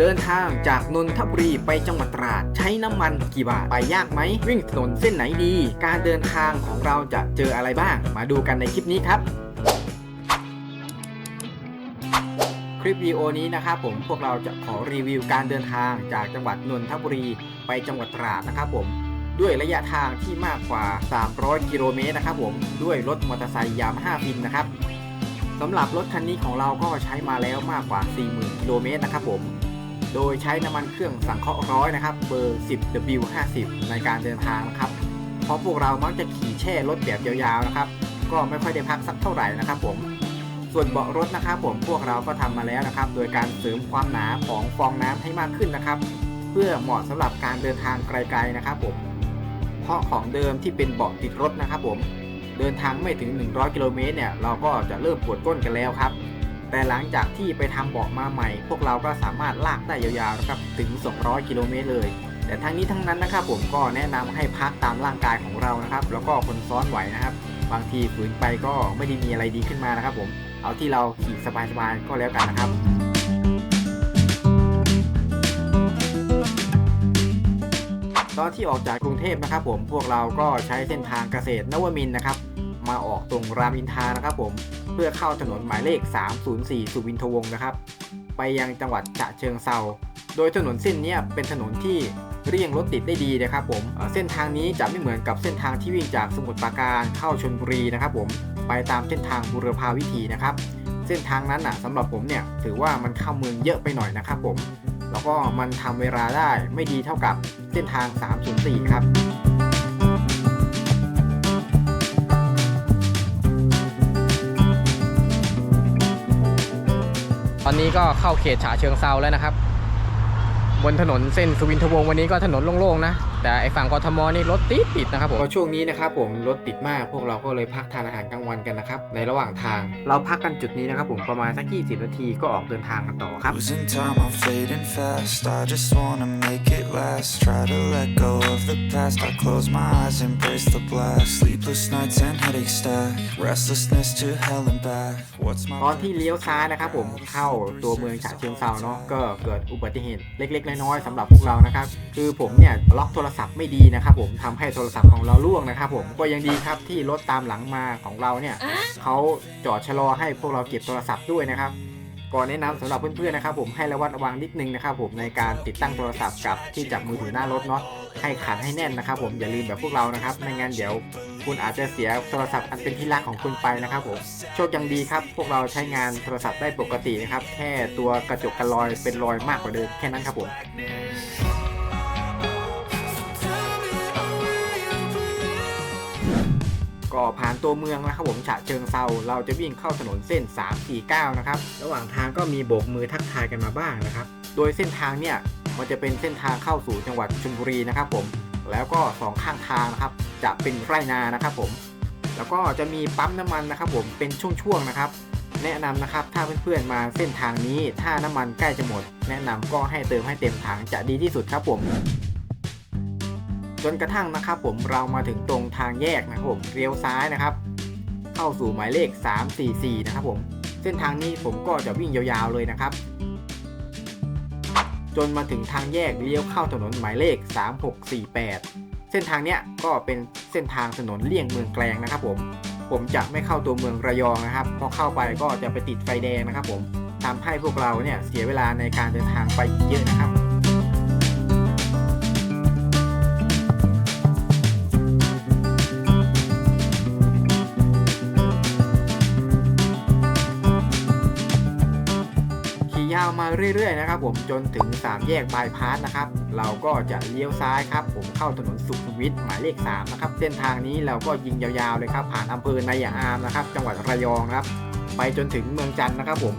เดินทางจากนนทบุรีไปจังหวัดตราด ใช้น้ำมันกี่บาท ไปยากไหม วิ่งถนนเส้นไหนดี การเดินทางของเราจะเจออะไรบ้าง มาดูกันในคลิปนี้ครับคลิปวิดีโอนี้นะครับผมพวกเราจะขอรีวิวการเดินทางจากจังหวัดนนทบุรีไปจังหวัดตราดนะครับผมด้วยระยะทางที่มากกว่า 300 กิโลเมตรนะครับผมด้วยรถมอเตอร์ไซค์ยามาฮ่าฟินนะครับสำหรับรถคันนี้ของเราก็ใช้มาแล้วมากกว่า 40,000 กิโลเมตรนะครับผม โดยใช้น้ำมันเครื่องสังเคราะห์ร้อยนะครับ เบอร์ 10W50 ในการเดินทางนะครับ เพราะพวกเรามักจะขี่แช่รถแบบยาวๆนะครับ ก็ไม่ค่อยได้พักสักเท่าไหร่นะครับผม ส่วนเบาะรถนะครับผมพวกเราก็ทำมาแล้วนะครับ โดยการเสริมความหนาของฟองน้ำให้มากขึ้นนะครับ เพื่อเหมาะสำหรับการเดินทางไกลๆนะครับผม เพราะของเดิมที่เป็นเบาะติดรถนะครับผม เดินทางไม่ถึง 100 กิโลเมตรเนี่ยเราก็จะเริ่มปวดก้นกันแล้วครับ แต่หลังจากที่ไปทำเบาะมาใหม่ พวกเราก็สามารถลากได้ยาวๆนะครับถึง 200 กิโลเมตรเลย แต่ทั้งนี้ทั้งนั้นนะครับผมก็แนะนำให้พักตามร่างกายของเรานะครับ แล้วก็คนซ้อนไหวนะครับ บางทีฝืนไปก็ไม่ได้มีอะไรดีขึ้นมานะครับผมเอาที่เราขี่สบายๆก็แล้วกันนะครับตอนที่ออกจากกรุงเทพนะครับผมพวกเราก็ใช้เส้นทางเกษตรนวมินนะครับ มาออกตรงรามอินทานะครับผมเพื่อเข้าถนนหมายเลข 304 สุวินทวงศ์นะครับ ไปยังจังหวัดฉะเชิงเซาโดยถนนเส้นนี้เป็นถนนที่เรียงรถติดได้ดีนะครับผมเส้นทางนี้จะไม่เหมือนกับเส้นทางที่วิ่งจากสมุทรปราการเข้าชลบุรีนะครับผมไปตามเส้นทางบุรพาวิถีนะครับ เส้นทางนั้นอะสำหรับผมเนี่ยถือว่ามันเข้าเมืองเยอะไปหน่อยนะครับผม แล้วก็มันทำเวลาได้ไม่ดีเท่ากับเส้นทาง 304 ครับ ตอนนี้ก็เข้าเขตฉาเชิงเซาแล้วนะครับ บนถนนเส้นสุวินทวงศ์วันนี้ก็ถนนโล่งๆนะ แต่ไอฝั่งกทมนี่รถติดติดนะครับผมช่วงนี้นะครับผมรถติดมากพวกเราก็เลยพักทานอาหารกลางวันกันนะครับในระหว่างทาง เราพักกันจุดนี้นะครับผมประมาณสัก 20 นาทีก็ออกเดินทางกันต่อครับ Losing time, I'm fading fast. I just wanna make it last. Try to let go of the past. I close my eyes, embrace the blast. Sleepless nights and headaches stack. Restlessness to hell and back. What's ตอน my ที่เลี้ยวซ้ายนะครับผมเข้าตัวเมืองฉะเชิงเซาเนาะก็เกิดอุบัติเหตุเล็กๆน้อยๆสำหรับพวกเรานะครับคือผมเนี่ยล็อกโทรศัพท์ไม่ดีนะครับผมทำให้โทรศัพท์ของเราล่วงนะครับผมก็ยังดีครับที่รถตามหลังมาของเราเนี่ยเขาจอดชะลอให้พวกเราเก็บโทรศัพท์ด้วยนะครับก่อนแนะนำสำหรับเพื่อนๆนะครับผมให้ระวัดระวังนิดนึงนะครับผมในการติดตั้งโทรศัพท์กับที่จับมือถือหน้ารถเนาะให้ขันให้แน่นนะครับผมอย่าลืมแบบพวกเรานะครับไม่งั้นเดี๋ยวคุณอาจจะเสียโทรศัพท์อันเป็นที่รักของคุณไปนะครับผมโชคยังดีครับ พวกเราใช้งานโทรศัพท์ได้ปกตินะครับ แค่ตัวกระจกกันรอยเป็นรอยมากกว่าเดิมแค่นั้นครับผม ก็ผ่านตัวเมืองนะครับผมฉะเชิงเซาเราจะวิ่งเข้าถนนเส้น 349 นะครับ ระหว่างทางก็มีโบกมือทักทายกันมาบ้างนะครับ โดยเส้นทางเนี่ยมันจะเป็นเส้นทางเข้าสู่จังหวัดชลบุรีนะครับผม แล้วก็สองข้างทางนะครับจะเป็นไร่นานะครับผม แล้วก็จะมีปั๊มน้ำมันนะครับผมเป็นช่วงๆนะครับ แนะนำนะครับถ้าเพื่อนๆมาเส้นทางนี้ถ้าน้ำมันใกล้จะหมด แนะนำก็ให้เติมให้เต็มถังจะดีที่สุดครับผม จนกระทั่งนะครับ ผมเรามาถึงตรงทางแยกนะครับผมเลี้ยวซ้ายนะครับ เข้าสู่หมายเลข 344 นะครับผมเส้นทางนี้ผมก็จะวิ่งยาวๆเลยนะครับ จนมาถึงทางแยกเลี้ยวเข้าถนนหมายเลข 3648 เส้นทางเนี้ยก็เป็นเส้นทางถนนเลี่ยงเมืองแกลงนะครับ ผมผมจะไม่เข้าตัวเมืองระยองนะครับพราะเข้าไปก็จะไปติดไฟแดงนะครับ ผมทำให้พวกเราเนี่ยเสียเวลาในการเดินทางไปอีกเยอะนะครับาวมาเรื่อยๆนะครับผมจนถึง 3 แยกบายพาสนะครับ เราก็จะเลี้ยวซ้ายครับผมเข้าถนนสุขุมวิทหมายเลข3นะครับเส้นทางนี้เราก็ยิงยาวๆเลยครับผ่านอำเภอนายาอามนะครับจังหวัดระยองครับ ไปจนถึงเมืองจันทร์นะครับผม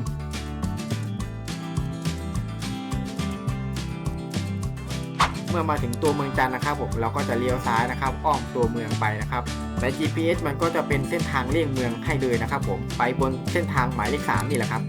เมื่อมาถึงตัวเมืองจันทร์นะครับผมเราก็จะเลี้ยวซ้ายนะครับอ้อมตัวเมืองไปนะครับแต่ GPS มันก็จะเป็นเส้นทางเลี่ยงเมืองให้เลยนะครับผมไปบนเส้นทางหมายเลข3นี่แหละครับ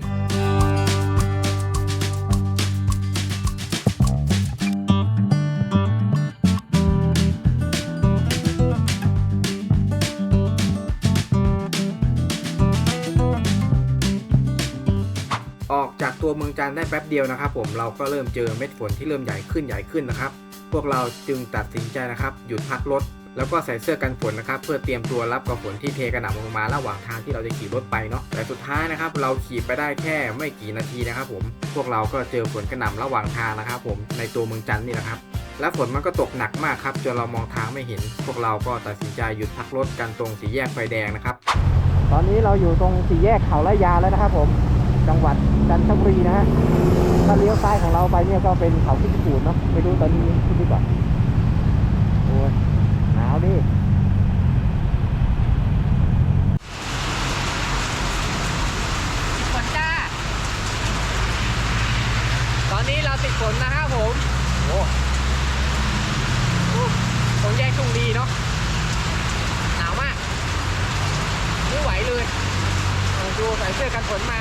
ตัวเมืองจันทร์ได้แป๊บเดียวนะครับ ผมเราก็เริ่มเจอเม็ดฝนที่เริ่มใหญ่ขึ้นใหญ่ขึ้นนะครับ พวกเราจึงตัดสินใจนะครับ หยุดพักรถแล้วก็ใส่เสื้อกันฝนนะครับ เพื่อเตรียมตัวรับกับฝนที่เทกระหน่ำลงมาระหว่างทางที่เราจะขี่รถไปเนาะแต่สุดท้ายนะครับ เราขี่ไปได้แค่ไม่กี่นาทีนะครับ ผมพวกเราก็เจอฝนกระหน่ำระหว่างทางนะครับ ผมในตัวเมืองจันทร์นี่นะครับ และฝนมันก็ตกหนักมากครับจนเรามองทางไม่เห็น พวกเราก็ตัดสินใจหยุดพักรถกันตรงสี่แยกไฟแดงนะครับ ตอนนี้เราอยู่ตรงสี่แยกเขาละยาแล้วนะครับผม จังหวัดจันทบุรีนะฮะถ้าเลี้ยวซ้ายของเราไปเนี่ยก็เป็นเขาพิจิตรเนาะไม่รู้ตอนนี้ขึ้นหรือเปล่าโอ้ยหนาวดิฝนจ้าตอนนี้เราติดฝนนะครับผมโอ้ตรงแยกทุ่งดีเนาะหนาวมากไม่ไหวเลยเอาดูใส่เสื้อกันฝนมา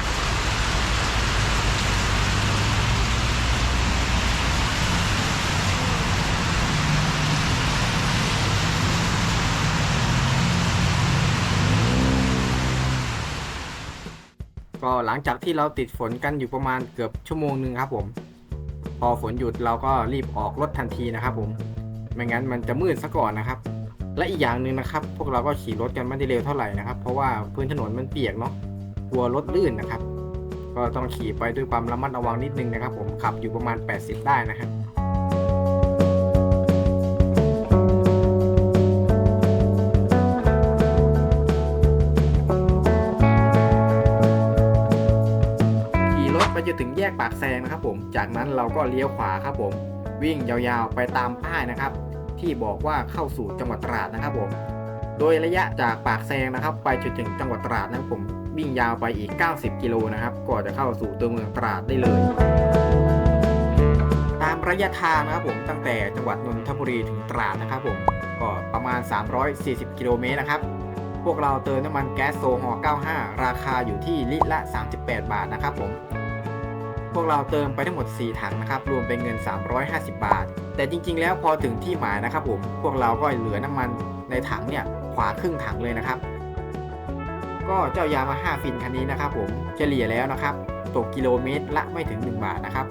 ก็หลังจากที่เราติดฝนกันอยู่ประมาณเกือบชั่วโมงหนึ่งครับผม พอฝนหยุดเราก็รีบออกรถทันทีนะครับผมไม่งั้นมันจะมืดซะก่อนนะครับ และอีกอย่างหนึ่งนะครับ พวกเราก็ขี่รถกันไม่ได้เร็วเท่าไหร่นะครับ เพราะว่าพื้นถนนมันเปียกเนาะกลัวรถลื่นนะครับ ก็ต้องขี่ไปด้วยความระมัดระวังนิดนึงนะครับ ผมขับอยู่ประมาณ 80 ได้นะครับ ไปจนถึงแยกปากแซงนะครับผม จากนั้นเราก็เลี้ยวขวาครับผม วิ่งยาวๆไปตามป้ายนะครับ ที่บอกว่าเข้าสู่จังหวัดตราดนะครับผม โดยระยะจากปากแซงนะครับ ไปจนถึงจังหวัดตราดนะครับผม วิ่งยาวไปอีก 90 กิโลนะครับ ก็จะเข้าสู่ตัวเมืองตราดได้เลย ตามระยะทางนะครับผมตั้งแต่จังหวัดนนทบุรีถึงตราดนะครับผม ก็ประมาณ 340 กิโลเมตรนะครับพวกเราเติมน้ำมันแก๊สโซฮอล์95 ราคาอยู่ที่ลิตรละ 38 บาทนะครับผม พวกเราเติมไปทั้งหมด 4 ถังนะครับ รวมเป็นเงิน 350 บาท แต่จริง ๆ แล้วพอถึงที่หมายนะครับผม พวกเราก็เหลือน้ำมันในถังเนี่ยขวาครึ่งถังเลยนะครับ ก็เจ้ายามาฮ่าฟินคันนี้นะครับผมเฉลี่ยแล้วนะครับตกกิโลเมตรละไม่ถึง 1 บาทนะครับ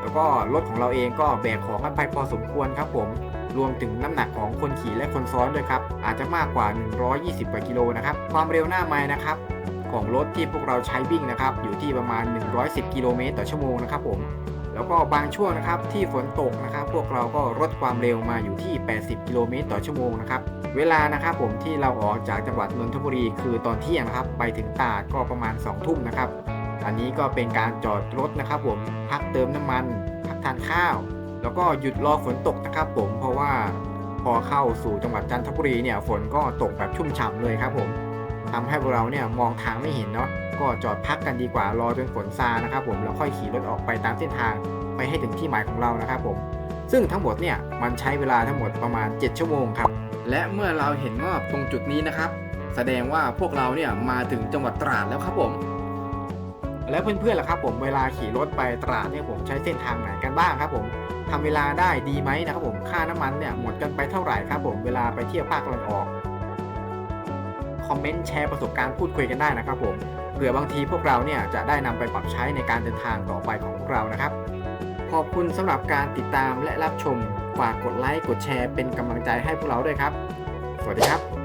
แล้วก็รถของเราเองก็แบกของกันไปพอสมควรครับผมรวมถึงน้ำหนักของคนขี่และคนซ้อนด้วยครับ อาจจะมากกว่า 120กว่ากิโลนะครับ ความเร็วหน้าไม้นะครับ ของรถที่พวกเราใช้วิ่งนะครับ อยู่ที่ประมาณ 110 กิโลเมตรต่อชั่วโมงนะครับผมแล้วก็บางช่วงนะครับที่ฝนตกนะครับ พวกเราก็ลดความเร็วมาอยู่ที่ 80 กิโลเมตรต่อชั่วโมงนะครับ เวลานะครับผมที่เราออกจากจังหวัดนนทบุรีคือตอนเที่ยงนะครับ ไปถึงตาดก็ประมาณ 2 ทุ่มนะครับ อันนี้ก็เป็นการจอดรถนะครับ ผมพักเติมน้ำมัน พักทานข้าว แล้วก็หยุดรอฝนตกนะครับ ผมเพราะว่าพอเข้าสู่จังหวัดจันทบุรีเนี่ยฝนก็ตกแบบชุ่มฉ่ำเลยครับผม ทำให้พวกเราเนี่ยมองทางไม่เห็นเนาะก็จอดพักกันดีกว่ารอจนฝนซานะครับผมแล้วค่อยขี่รถออกไปตามเส้นทางไปให้ถึงที่หมายของเรานะครับผมซึ่งทั้งหมดเนี่ยมันใช้เวลาทั้งหมดประมาณ 7 ชั่วโมงครับและเมื่อเราเห็นงอบตรงจุดนี้นะครับ แสดงว่าพวกเราเนี่ยมาถึงจังหวัดตราดแล้วครับผม แล้วเพื่อนๆล่ะครับผมเวลาขี่รถไปตราดเนี่ยผมใช้เส้นทางไหนกันบ้างครับผมทำเวลาได้ดีไหมนะครับผมค่าน้ำมันเนี่ยหมดกันไปเท่าไหร่ครับผมเวลาไปเที่ยวภาคตะวันออก อมเมนต์แชร์ประสบการณ์พูดคุยกันได้นะครับผมเผื่อบางทีพวกเราเนี่ยจะได้นำไปปรับใช้ในการเดินทางต่อไปของพวกเรานะครับ ขอบคุณสำหรับการติดตามและรับชมฝากกดไลค์กดแชร์เป็นกำลังใจให้พวกเราด้วยครับ สวัสดีครับ